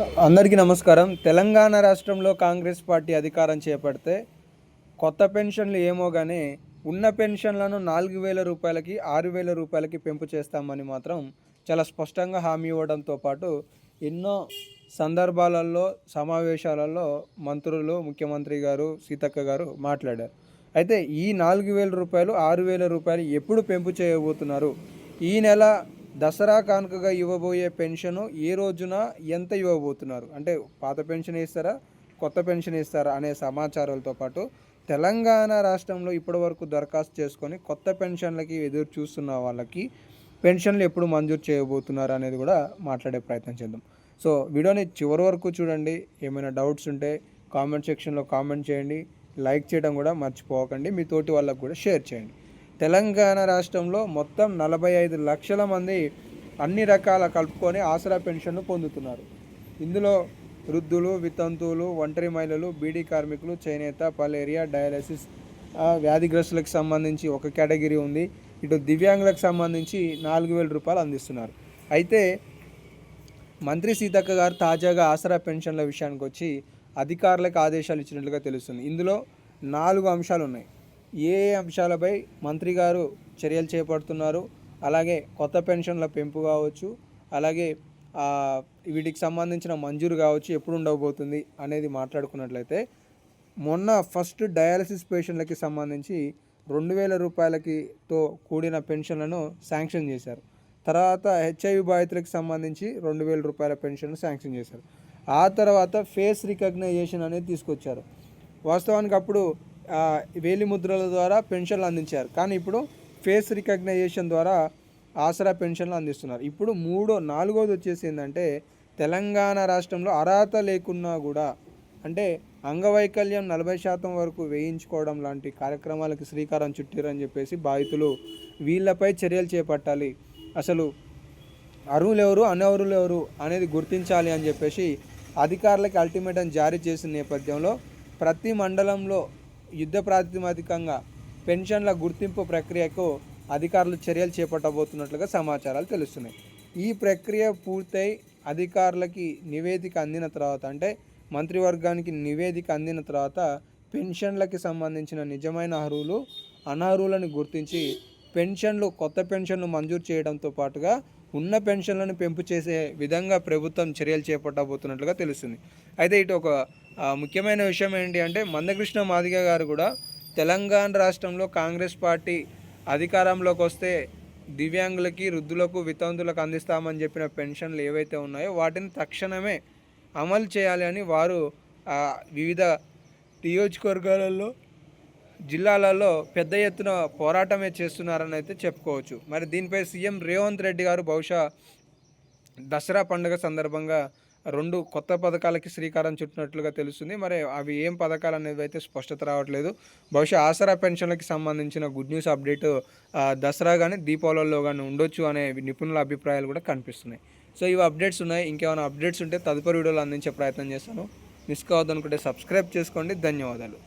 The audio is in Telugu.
అందరికీ నమస్కారం. తెలంగాణ రాష్ట్రంలో కాంగ్రెస్ పార్టీ అధికారం చేపడితే కొత్త పెన్షన్లు ఏమో కానీ ఉన్న పెన్షన్లను నాలుగు వేల రూపాయలకి ఆరు వేల రూపాయలకి పెంపు చేస్తామని మాత్రం చాలా స్పష్టంగా హామీ ఇవ్వడంతో పాటు ఎన్నో సందర్భాలలో సమావేశాలలో మంత్రులు ముఖ్యమంత్రి గారు సీతక్క గారు మాట్లాడారు. అయితే ఈ నాలుగు వేల రూపాయలు ఆరు వేల రూపాయలు ఎప్పుడు పెంపు చేయబోతున్నారు? ఈ నెల దసరా కానుకగా ఇవ్వబోయే పెన్షన్ ఏ రోజున ఎంత ఇవ్వబోతున్నారు? అంటే పాత పెన్షన్ ఇస్తారా కొత్త పెన్షన్ ఇస్తారా అనే సమాచారాలతో పాటు తెలంగాణ రాష్ట్రంలో ఇప్పటివరకు దరఖాస్తు చేసుకొని కొత్త పెన్షన్లకి ఎదురు చూస్తున్న వాళ్ళకి పెన్షన్లు ఎప్పుడు మంజూరు చేయబోతున్నారు అనేది కూడా మాట్లాడే ప్రయత్నం చేద్దాం. సో వీడియోని చివరి వరకు చూడండి. ఏమైనా డౌట్స్ ఉంటే కామెంట్ సెక్షన్లో కామెంట్ చేయండి. లైక్ చేయడం కూడా మర్చిపోకండి. మీ తోటి వాళ్ళకు కూడా షేర్ చేయండి. తెలంగాణ రాష్ట్రంలో మొత్తం నలభై ఐదు లక్షల మంది అన్ని రకాల కలుపుకొని ఆసరా పెన్షన్ను పొందుతున్నారు. ఇందులో వృద్ధులు వితంతువులు ఒంటరి మహిళలు బీడీ కార్మికులు చేనేత పలేరియా డయాలసిస్ వ్యాధిగ్రస్తులకు సంబంధించి ఒక కేటగిరీ ఉంది. ఇటు దివ్యాంగులకు సంబంధించి నాలుగు వేల రూపాయలు అందిస్తున్నారు. అయితే మంత్రి సీతక్క గారు తాజాగా ఆసరా పెన్షన్ల విషయానికి వచ్చి అధికారులకు ఆదేశాలు ఇచ్చినట్లుగా తెలుస్తుంది. ఇందులో నాలుగు అంశాలు ఉన్నాయి ఏ ఏ అంశాలపై మంత్రి గారు చర్యలు చేపడుతున్నారు అలాగే కొత్త పెన్షన్ల పెంపు కావచ్చు అలాగే వీటికి సంబంధించిన మంజూరు కావచ్చు ఎప్పుడు ఉండబోతుంది అనేది మాట్లాడుకున్నట్లయితే మొన్న ఫస్ట్ డయాలసిస్ పేషెంట్లకి సంబంధించి రెండు వేల రూపాయలకితో కూడిన పెన్షన్లను శాంక్షన్ చేశారు. తర్వాత హెచ్ఐవి బాధితులకు సంబంధించి రెండు వేల రూపాయల పెన్షన్ శాంక్షన్ చేశారు. ఆ తర్వాత ఫేస్ రికగ్నైజేషన్ అనేది తీసుకొచ్చారు. వాస్తవానికి అప్పుడు వేలిముద్రల వేలి ముద్రల ద్వారా పెన్షన్లు అందించారు. కానీ ఇప్పుడు ఫేస్ రికగ్నైజేషన్ ద్వారా ఆసరా పెన్షన్లు అందిస్తున్నారు. ఇప్పుడు మూడో నాలుగోది వచ్చేసి ఏంటంటే తెలంగాణ రాష్ట్రంలో అర్హత లేకున్నా కూడా అంటే అంగవైకల్యం నలభై శాతం వరకు వేయించుకోవడం లాంటి కార్యక్రమాలకు శ్రీకారం చుట్టారని చెప్పేసి బాధితులు వీళ్ళపై చర్యలు చేపట్టాలి. అసలు అర్హులు ఎవరు అనర్హులు ఎవరు అనేది గుర్తించాలి అని చెప్పేసి అధికారులకు అల్టిమేటం జారీ చేసిన నేపథ్యంలో ప్రతి మండలంలో యుద్ధ ప్రాతిపదికంగా పెన్షన్ల గుర్తింపు ప్రక్రియకు అధికారులు చర్యలు చేపట్టబోతున్నట్లుగా సమాచారాలు తెలుస్తున్నాయి. ఈ ప్రక్రియ పూర్తయి అధికారులకి నివేదిక అందిన తర్వాత అంటే మంత్రివర్గానికి నివేదిక అందిన తర్వాత పెన్షన్లకి సంబంధించిన నిజమైన అర్హులు అనర్హులను గుర్తించి పెన్షన్లు కొత్త పెన్షన్లు మంజూరు చేయడంతో పాటుగా ఉన్న పెన్షన్లను పెంపు చేసే విధంగా ప్రభుత్వం చర్యలు చేపట్టబోతున్నట్లుగా తెలుస్తుంది. అయితే ఇటు ఒక ముఖ్యమైన విషయం ఏంటి అంటే మందకృష్ణ మాదిగ గారు కూడా తెలంగాణ రాష్ట్రంలో కాంగ్రెస్ పార్టీ అధికారంలోకి వస్తే దివ్యాంగులకి వృద్ధులకు వితంతులకు అందిస్తామని చెప్పిన పెన్షన్లు ఏవైతే ఉన్నాయో వాటిని తక్షణమే అమలు చేయాలి అని వారు వివిధ నియోజకవర్గాలలో జిల్లాలలో పెద్ద ఎత్తున పోరాటమే చేస్తున్నారని అయితే చెప్పుకోవచ్చు. మరి దీనిపై సీఎం రేవంత్ రెడ్డి గారు బహుశా దసరా పండుగ సందర్భంగా రెండు కొత్త పథకాలకి శ్రీకారం చుట్టినట్లుగా తెలుస్తుంది. మరి అవి ఏం పథకాలు అనేది అయితే స్పష్టత రావట్లేదు. బహుశా ఆసరా పెన్షన్లకి సంబంధించిన గుడ్ న్యూస్ అప్డేట్ దసరా కానీ దీపావళిలో కానీ ఉండొచ్చు అనే నిపుణుల అభిప్రాయాలు కూడా కనిపిస్తున్నాయి. సో ఇవి అప్డేట్స్ ఉన్నాయి. ఇంకేమైనా అప్డేట్స్ ఉంటే తదుపరి వీడియోలు అందించే ప్రయత్నం చేస్తాను. మిస్ కావద్దనుకుంటే సబ్స్క్రైబ్ చేసుకోండి. ధన్యవాదాలు.